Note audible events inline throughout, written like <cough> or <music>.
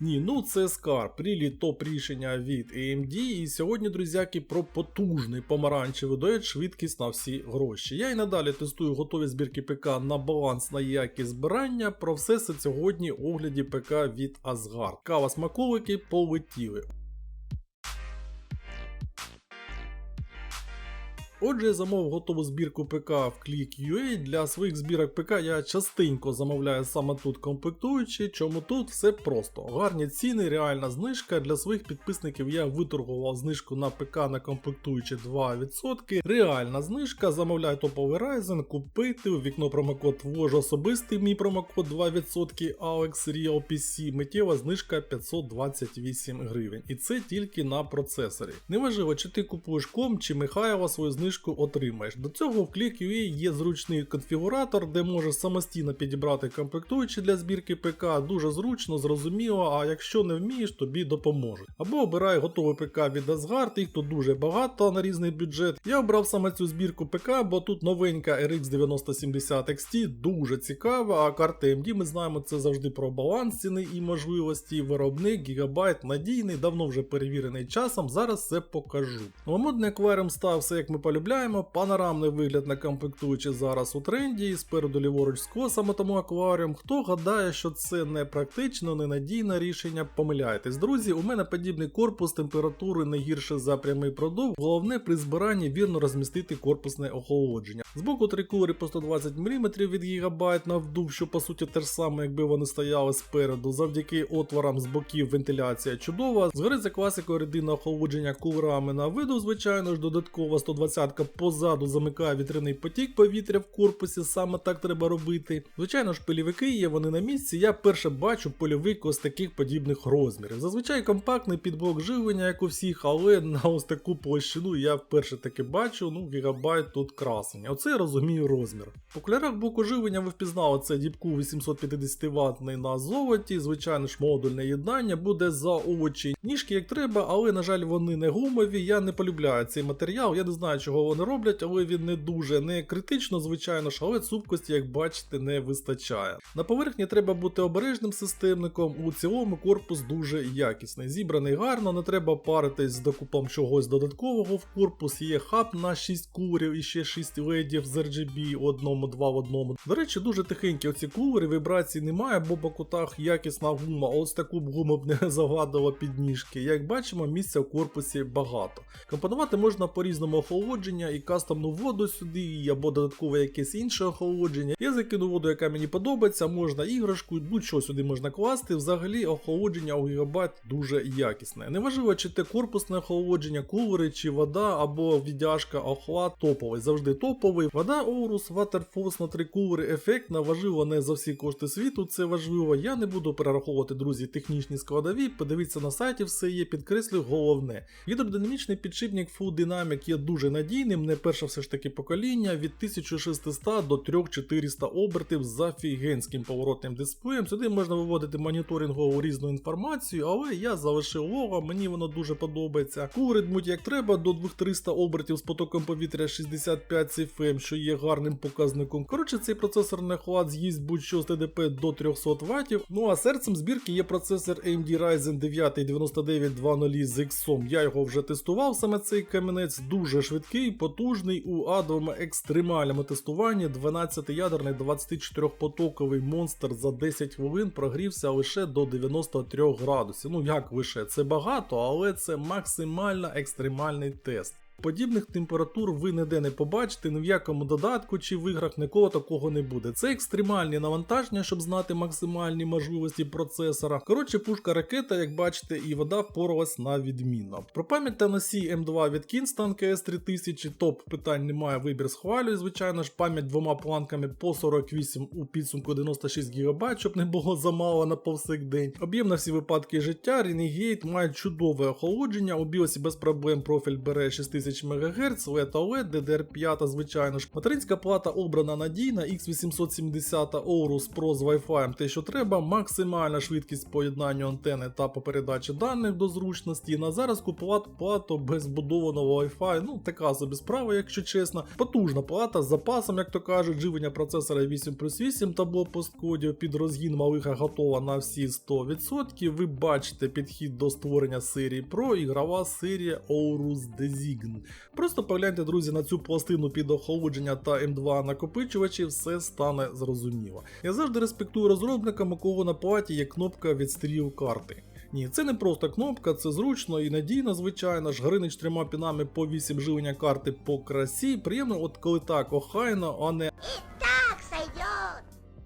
Ні, ну це скар, прілі топ рішення від AMD. І сьогодні, друзяки, про потужний помаранчевий дует, швидкість на всі гроші. Я і надалі тестую готові збірки ПК на баланс на якість збирання. Про все це сьогодні огляді ПК від Asgard. Кава смаколики полетіли. Отже, я замовив готову збірку ПК в Click.ua. Для своїх збірок ПК я частенько замовляю саме тут комплектуючі. Чому тут все просто. Гарні ціни, реальна знижка. Для своїх підписників я виторгував знижку на ПК на комплектуючі 2%. Реальна знижка. Замовляю топовий Ryzen, купити. У вікно промокод ввожу особистий мій промокод 2% Alex Real PC. Миттєва знижка 528 гривень. І це тільки на процесорі. Неважливо, чи ти купуєш ком, чи Михайло свою знижку отримаєш. До цього в Click.ua є зручний конфігуратор, де можеш самостійно підібрати комплектуючі для збірки ПК. Дуже зручно, зрозуміло, а якщо не вмієш, тобі допоможуть. Або обирай готовий ПК від Asgard, їх тут дуже багато на різний бюджет. Я обрав саме цю збірку ПК, бо тут новенька RX 9070 XT, дуже цікава, а карта AMD ми знаємо це завжди про баланс ціни і можливості. Виробник, гігабайт, надійний, давно вже перевірений часом. Зараз все покажу. Новомодний акваріум став все як ми полюбляємо. Панорамний вигляд на комплектуючі зараз у тренді, і спереду ліворуч скос, саме тому акваріум. Хто гадає, що це не практично, ненадійне рішення, помиляєтесь. Друзі, у мене подібний корпус температури не гірше за прямий продув. Головне при збиранні вірно розмістити корпусне охолодження. Збоку три кулери по 120 мм від гігабайт на вдув, що по суті те ж саме, якби вони стояли спереду. Завдяки отворам з боків вентиляція чудова. Згори за класикою рідинне охолодження кулерами на виду, звичайно ж, додаткова 120 позаду замикає вітряний потік повітря в корпусі, саме так треба робити. Звичайно ж, пильовики є, вони на місці. Я перше бачу польовик ось таких подібних розмірів. Зазвичай компактний підблок живлення, як у всіх, але на ось таку площину я вперше таки бачу. Ну, гігабайт тут красень. Оце я розумію розмір. По кольорах блоку живлення ви впізнали це діпку 850 Вт на золоті. Звичайно ж, модульне єднання буде за очі. Ніжки як треба, але на жаль, вони не гумові. Я не полюбляю цей матеріал. Я не знаю, чого вони роблять, але він не дуже не критично, звичайно ж, але цупкості, як бачите, не вистачає. На поверхні треба бути обережним системником. У цілому корпус дуже якісний. Зібраний гарно, не треба паритись з докупом чогось додаткового в корпус. Є хаб на 6 кулерів і ще 6 ледів з RGB одному, два в одному. До речі, дуже тихенькі оці кулери, вібрацій немає, бо по кутах якісна гума. Ось таку б гуму б не <laughs> загадувала підніжки. Як бачимо, місця в корпусі багато. Компонувати можна по різному охолодження і кастомну воду сюди, або додаткове якесь інше охолодження. Я закину воду, яка мені подобається, можна іграшку, будь-що сюди можна класти. Взагалі охолодження у гігабайт дуже якісне. Неважливо, чи те корпусне охолодження, кулери, чи вода, або віддяжка, охлад топовий, завжди топовий. Вода Орус, Waterfalls на три кулери, ефектна, важливо не за всі кошти світу, це важливо. Я не буду перераховувати, друзі, технічні складові. Подивіться на сайті, все є, підкреслю, головне. Гідродинамічний підшипник Full Dynamic є дуже надійним, не перше все ж таки покоління від 1600 до 3400 обертів з офігенським поворотним дисплеєм. Сюди можна виводити моніторингову різну інформацію, але я залишив лого, мені воно дуже подобається. Кулери дмуть як треба до 2300 обертів з потоком повітря 65 CFM, що є гарним показником. Коротше, цей процесор не хлад з'їсть будь-що з ТДП до 300 Вт. Ну а серцем збірки є процесор AMD Ryzen 9 9920 з X. Я його вже тестував, саме цей камінець дуже швидкий, потужний у адовому екстремальному тестуванні 12-ядерний 24-потоковий монстр за 10 хвилин прогрівся лише до 93 градусів. Ну як лише, це багато, але це максимально екстремальний тест. Подібних температур ви ніде не побачите, ні в якому додатку чи в іграх нікого такого не буде. Це екстремальні навантаження, щоб знати максимальні можливості процесора. Коротше, пушка ракета, як бачите, і вода впоралась на відмінно. Про пам'ять та носій М2 від Kingston KS3000 топ питань немає, вибір схвалює, звичайно ж, пам'ять двома планками по 48 у підсумку 96 ГБ, щоб не було замало на повсякдень. Об'єм на всі випадки життя, Renegade має чудове охолодження, у біосі без проблем профіль бере 6000 5000 МГц, LED OLED, DDR5, звичайно ж. Материнська плата обрана надійна, X870 Aorus Pro з Wi-Fi, те, що треба, максимальна швидкість поєднання антени та по передачі даних до зручності. На зараз купувати плату без вбудованого Wi-Fi, ну така собі справа, якщо чесно. Потужна плата з запасом, як то кажуть, живлення процесора 8 плюс 8 табло посткодів під розгін малиха готова на всі 100%. Ви бачите підхід до створення серії Pro, ігрова серія Aorus Design. Просто погляньте, друзі, на цю пластину під охолодження та М2 накопичувачі, все стане зрозуміло. Я завжди респектую розробникам, у кого на платі є кнопка відстрілу карти. Ні, це не просто кнопка, це зручно і надійно, звичайно ж. Гринич трьома пінами по 8 живлення карти по красі. Приємно, от коли так охайно, а не.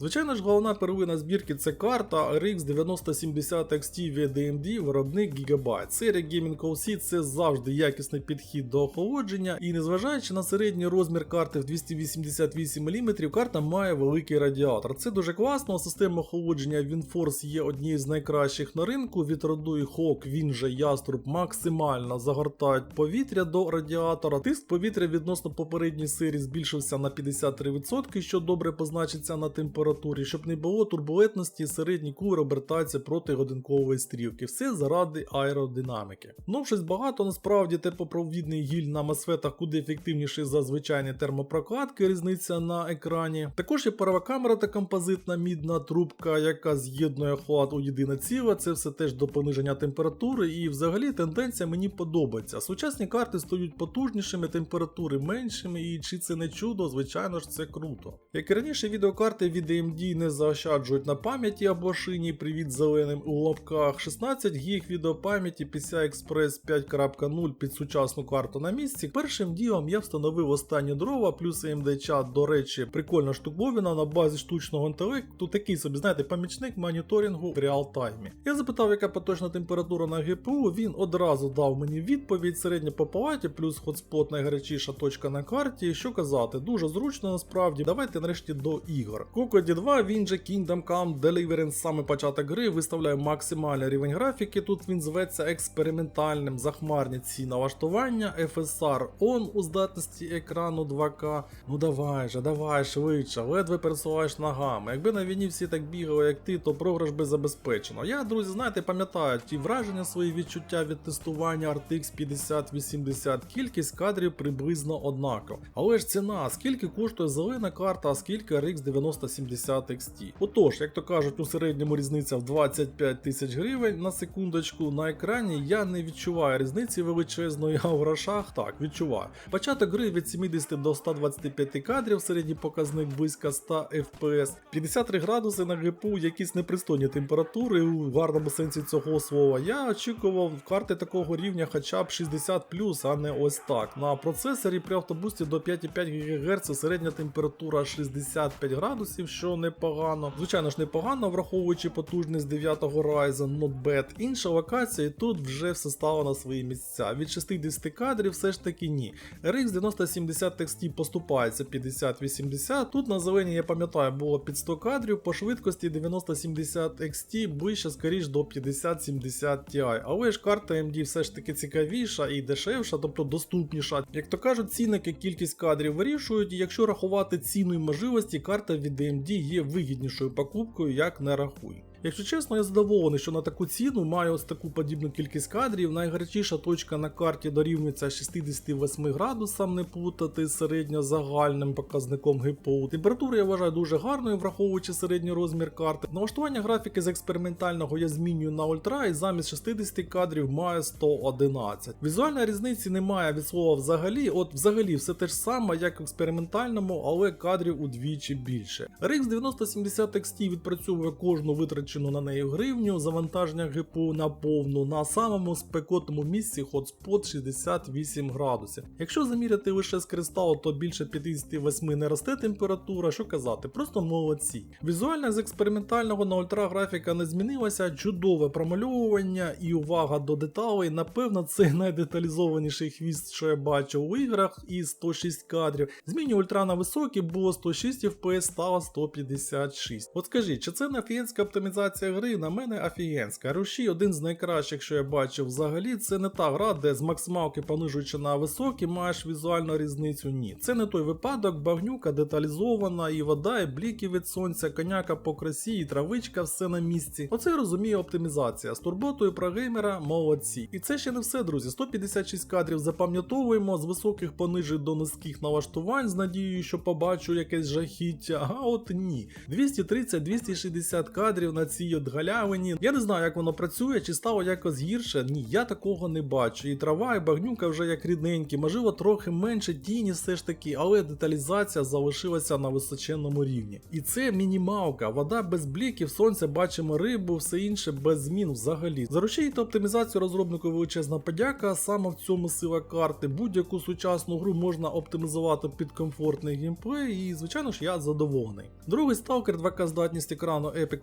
Звичайно ж, головна первина збірки це карта RX 9070 XT від AMD, виробник Gigabyte. Серія Gaming OC це завжди якісний підхід до охолодження, і незважаючи на середній розмір карти в 288 мм, карта має великий радіатор. Це дуже класно. Система охолодження WinForce є однією з найкращих на ринку. Від роду і Hawk, він же яструб максимально загортають повітря до радіатора. Тиск повітря відносно попередньої серії збільшився на 53%, що добре позначиться на температурі температурі, щоб не було турбулентності, середній кулер обертається проти годинкової стрілки. Все заради аеродинаміки. Новшись багато, насправді теплопровідний гіль на масфетах куди ефективніший за звичайні термопрокладки, різниця на екрані. Також є парова камера та композитна мідна трубка, яка з'єднує охлад у єдине ціле. Це все теж до пониження температури, і взагалі тенденція мені подобається. Сучасні карти стають потужнішими, температури меншими, і чи це не чудо, звичайно ж, це круто. Як і раніше, відеокарти від AMD не заощаджують на пам'яті або шині, привіт зеленим у лапках. 16 гіг відеопам'яті PCI Express 5.0 під сучасну карту на місці. Першим ділом я встановив останні дрова, плюс AMD чат, до речі, прикольна штуковина на базі штучного інтелекту. Такий собі, знаєте, помічник моніторингу в реал-таймі. Я запитав, яка поточна температура на ГПУ. Він одразу дав мені відповідь середня по палаті, плюс хотспот найгарячіша точка на карті. Що казати, дуже зручно насправді. Давайте нарешті до ігор. Кокоді 2, він же Kingdom Come Deliverance, саме початок гри, виставляє максимальний рівень графіки. Тут він зветься експериментальним, захмарні ці налаштування, FSR On у здатності екрану 2К. Ну давай же, давай швидше, ледве пересуваєш ногами. Якби на війні всі так бігали, як ти, то програш би забезпечено. Я, друзі, знаєте, пам'ятаю ті враження, свої відчуття від тестування RTX 5080, кількість кадрів приблизно однакова. Але ж ціна, скільки коштує зелена карта, а скільки RX 9070 XT. Отож, як то кажуть, у середньому різниця в 25 тисяч гривень на секундочку на екрані я не відчуваю різниці величезної, а в грошах так відчуваю. Початок гри від 70 до 125 кадрів, середній показник близько 100 FPS, 53 градуси на ГПУ, якісь непристойні температури у гарному сенсі цього слова. Я очікував карти такого рівня хоча б 60 а не ось так. На процесорі при автобусі до 5,5 ГГц середня температура 65 градусів, що непогано. Звичайно ж непогано, враховуючи потужність 9-го Ryzen Not Bad. Інша локація, і тут вже все стало на свої місця. Від 60 кадрів все ж таки ні. RX 9070 XT поступається 50-80. Тут на зеленій, я пам'ятаю, було під 100 кадрів, по швидкості 9070 XT ближче скоріш до 5070 Ti. Але ж карта AMD все ж таки цікавіша і дешевша, тобто доступніша. Як то кажуть, цінники кількість кадрів вирішують, і якщо рахувати ціну і можливості, карта від AMD є вигіднішою покупкою, як на рахуй. Якщо чесно, я задоволений, що на таку ціну маю ось таку подібну кількість кадрів. Найгарячіша точка на карті дорівнюється 68 градусам, не плутати з середньозагальним показником ГПУ. Температуру я вважаю дуже гарною, враховуючи середній розмір карти. Налаштування графіки з експериментального я змінюю на ультра і замість 60 кадрів маю 111. Візуальної різниці немає від слова взагалі, от взагалі все те ж саме, як в експериментальному, але кадрів удвічі більше. RX 9070 XT відпрацьовує кожну витрачену на неї гривню, завантаження ГПУ на повну на самому спекотному місці хотспот 68 градусів. Якщо заміряти лише з кристалу, то більше 58 не росте температура, що казати, просто молодці. Візуально з експериментального на ультра графіка не змінилася, чудове промальовування і увага до деталей. Напевно, це найдеталізованіший хвіст, що я бачив у іграх, і 106 кадрів. Зміню ультра на високий, було 106 FPS, стало 156. От скажіть, чи це не офігенська оптимізація? Оптимізація гри на мене офігенська. Руші один з найкращих, що я бачив взагалі. Це не та гра, де з максималки понижуючи на високі, маєш візуальну різницю. Ні. Це не той випадок, багнюка деталізована, і вода, і бліки від сонця, коняка по красі, і травичка, все на місці. Оце я розумію оптимізація. З турботою про геймера молодці. І це ще не все, друзі. 156 кадрів запам'ятовуємо з високих понижень до низьких налаштувань з надією, що побачу якесь жахіття. А от ні. 230-260 кадрів на цій от галявині. Я не знаю, як воно працює, чи стало якось гірше. Ні, я такого не бачу. І трава, і багнюка вже як рідненькі, можливо, трохи менше тіні все ж таки, але деталізація залишилася на височенному рівні. І це мінімалка, вода без бліків, сонце бачимо рибу, все інше без змін взагалі. За рушій та оптимізацію розробнику величезна подяка. Саме в цьому сила карти. Будь-яку сучасну гру можна оптимізувати під комфортний геймплей, і звичайно ж я задоволений. Другий сталкер 2К здатність екрану Epic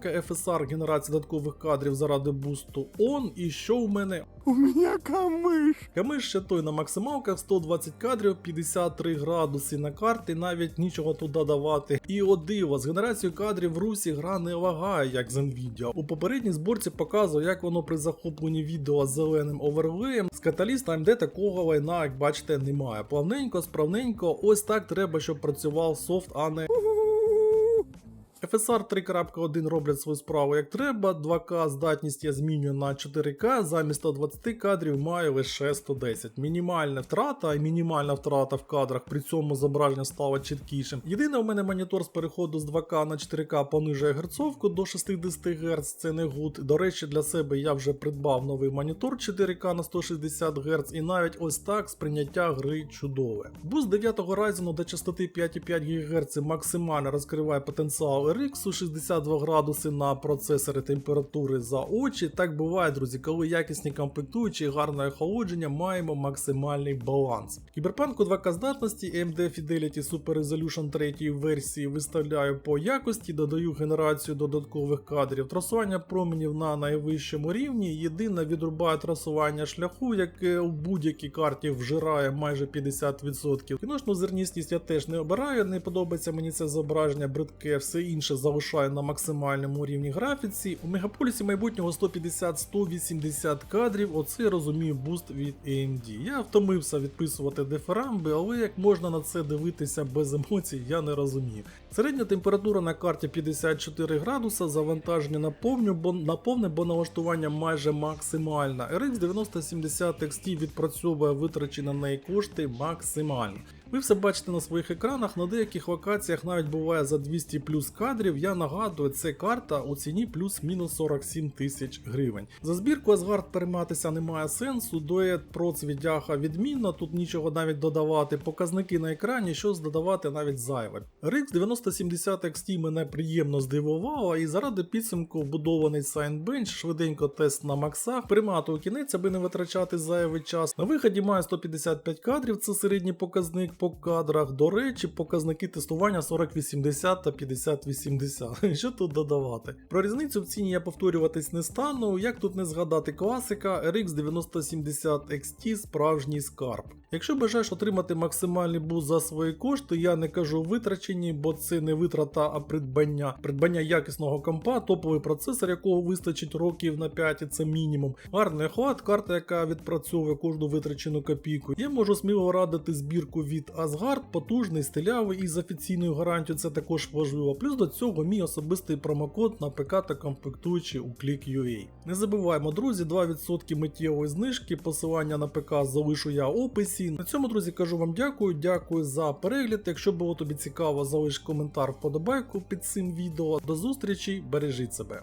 максималка, FSR генерація додаткових кадрів заради бусту ON. І що в мене? У меня камыш. Камиш ще той на максималках 120 кадрів, 53 градуси на карті, навіть нічого туди давати. І о диво, з генерацією кадрів в русі гра не лагає, як з Nvidia. У попередній зборці показував, як воно при захопленні відео з зеленим оверлеєм. З каталіста AMD такого лайна, як бачите, немає. Плавненько, справненько, ось так треба, щоб працював софт, а не. FSR 3.1 роблять свою справу як треба, 2К здатність я змінюю на 4К, замість 120 кадрів маю лише 110. Мінімальна втрата і мінімальна втрата в кадрах, при цьому зображення стало чіткішим. Єдине, у мене монітор з переходу з 2К на 4К понижує герцовку до 60 Гц, це не гуд. До речі, для себе я вже придбав новий монітор 4К на 160 Гц, і навіть ось так сприйняття гри чудове. Буст 9 Ryzen до частоти 5,5 ГГц максимально розкриває потенціал RX 62 градуси на процесори температури за очі. Так буває, друзі, коли якісні комплектуючі і гарне охолодження маємо максимальний баланс. Кіберпанку 2К здатності AMD Fidelity Super Resolution 3 версії виставляю по якості, додаю генерацію додаткових кадрів, трасування променів на найвищому рівні. Єдине відрубає трасування шляху, яке у будь-якій карті вжирає майже 50%. Кіношну зерністість я теж не обираю, не подобається мені це зображення бридке, все інше залишаю на максимальному рівні графіці. У мегаполісі майбутнього 150-180 кадрів. Оце я розумію буст від AMD. Я втомився відписувати дифирамби, але як можна на це дивитися без емоцій, я не розумію. Середня температура на карті 54 градуса, завантаження на повню, бо на повне, бо налаштування майже максимальне. RX 9070 XT відпрацьовує витрачені на неї кошти максимально. Ви все бачите на своїх екранах, на деяких локаціях навіть буває за 200 плюс кадрів. Я нагадую, це карта у ціні плюс-мінус 47 тисяч гривень. За збірку Асгард перейматися немає сенсу. Дует процвідяха відмінно, тут нічого навіть додавати. Показники на екрані, щось додавати навіть зайве. RX 9070 XT мене приємно здивувало, і заради підсумку вбудований Signbench, швиденько тест на максах, примату у кінець, аби не витрачати зайвий час. На виході має 155 кадрів, це середній показник по кадрах. До речі, показники тестування 4080 та 5080. <laughs> Що тут додавати? Про різницю в ціні я повторюватись не стану. Як тут не згадати класика, RX 9070 XT справжній скарб. Якщо бажаєш отримати максимальний буст за свої кошти, я не кажу витрачені, бо це не витрата, а придбання. Придбання якісного компа, топовий процесор, якого вистачить років на 5, і це мінімум. Гарний охват, карта, яка відпрацьовує кожну витрачену копійку. Я можу сміло радити збірку від Asgard, потужний, стилявий і з офіційною гарантією це також важливо. Плюс до цього мій особистий промокод на ПК та комплектуючі у Click.ua. Не забуваємо, друзі, 2% миттєвої знижки, посилання на ПК залишу я в описі. На цьому, друзі, кажу вам дякую, дякую за перегляд. Якщо було тобі цікаво, залиш коментар вподобайку під цим відео. До зустрічі, бережіть себе.